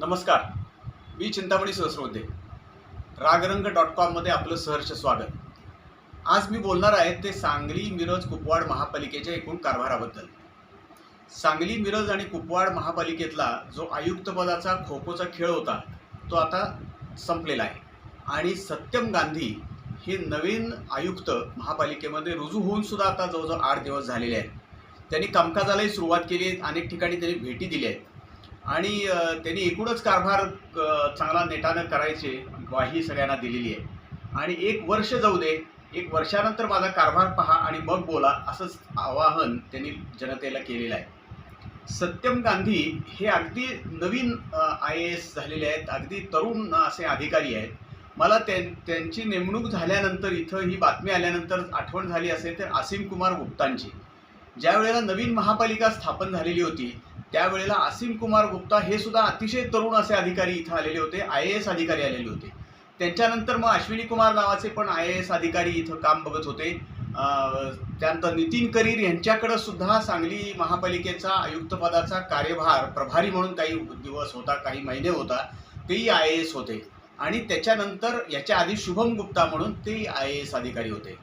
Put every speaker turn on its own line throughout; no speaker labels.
नमस्कार. मी चिंतामणी सहस्रोदे. रागरंग डॉट कॉममध्ये आपलं सहर्ष स्वागत. आज मी बोलणार आहे ते सांगली मिरज कुपवाड महापालिकेच्या एकूण कारभाराबद्दल. सांगली मिरज आणि कुपवाड महापालिकेतला जो आयुक्तपदाचा खो खोचा खेळ होता तो आता संपलेला आहे. आणि सत्यम गांधी हे नवीन आयुक्त महापालिकेमध्ये रुजू होऊन सुद्धा आता जवळजवळ आठ दिवस झालेले आहेत. त्यांनी कामकाजालाही सुरुवात केली आहे अनेक ठिकाणी त्यांनी भेटी दिल्या आहेत. आणि त्यांनी एकूणच कारभार चांगला नेटानं करायचे ग्वाही सगळ्यांना दिलेली आहे. आणि एक वर्ष जाऊ दे एक वर्षानंतर माझा कारभार पहा आणि मग बोला असंच आवाहन त्यांनी जनतेला केलेलं आहे. सत्यम गांधी हे अगदी नवीन आय ए एस झालेले आहेत अगदी तरुण असे अधिकारी आहेत. मला त्यां त्यांची नेमणूक झाल्यानंतर इथं ही बातमी आल्यानंतर आठवण झाली असेल तर असीम कुमार गुप्तांची. ज्या वेळेला नवीन महापालिका स्थापन झालेली होती त्यावेळेला असीम कुमार गुप्ता हे सुद्धा अतिशय तरुण असे अधिकारी इथं आलेले होते आय ए एस अधिकारी आलेले होते. त्यांच्यानंतर मग अश्विनी कुमार नावाचे पण आय ए एस अधिकारी इथं काम बघत होते. त्यानंतर नितीन करीर यांच्याकडं सुद्धा सांगली महापालिकेचा आयुक्तपदाचा कार्यभार प्रभारी म्हणून काही दिवस होता काही महिने होता तेही आय ए एस होते. आणि त्याच्यानंतर याच्या आधी शुभम गुप्ता म्हणून तेही आय ए एस अधिकारी होते.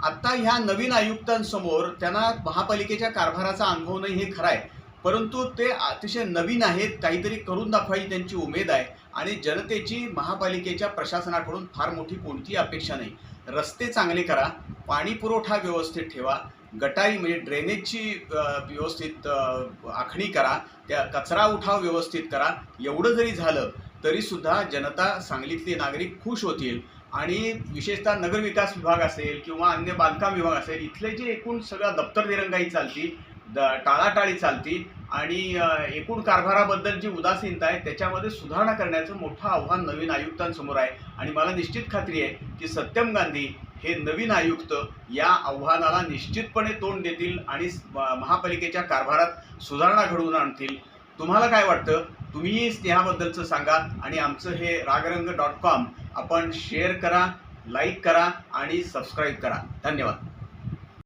आत्ता ह्या नवीन आयुक्तांसमोर त्यांना महापालिकेच्या कारभाराचा अनुभव नाही हे खरं आहे. परंतु ते अतिशय नवीन आहेत काहीतरी करून दाखवायची त्यांची उमेद आहे आणि जनतेची महापालिकेच्या प्रशासनाकडून फार मोठी कोणतीही अपेक्षा नाही. रस्ते चांगले करा पाणी पुरवठा व्यवस्थित ठेवा गटारी म्हणजे ड्रेनेजची व्यवस्थित आखणी करा त्या कचरा उठाव व्यवस्थित करा. एवढं जरी झालं तरीसुद्धा जनता सांगलीतले नागरिक खुश होतील आणि विशेषतः नगरविकास विभाग असेल किंवा अन्य बांधकाम विभाग असेल इथले जे एकूण सगळं दप्तर दिरंगाई चालतील द टाळाटाळी चालती आणि एकूण कारभाराबद्दल जी उदासीनता आहे त्याच्यामध्ये सुधारणा करण्याचं मोठं आव्हान नवीन आयुक्तांसमोर आहे. आणि मला निश्चित खात्री आहे की सत्यम गांधी हे नवीन आयुक्त या आव्हानाला निश्चितपणे तोंड देतील आणि महापालिकेच्या कारभारात सुधारणा घडवून आणतील. तुम्हाला काय वाटतं? तुम्हीही स्नेहाबद्दलचं सांगा आणि आमचं हे रागरंग डॉट कॉम आपण शेअर करा लाईक करा आणि सबस्क्राईब करा. धन्यवाद.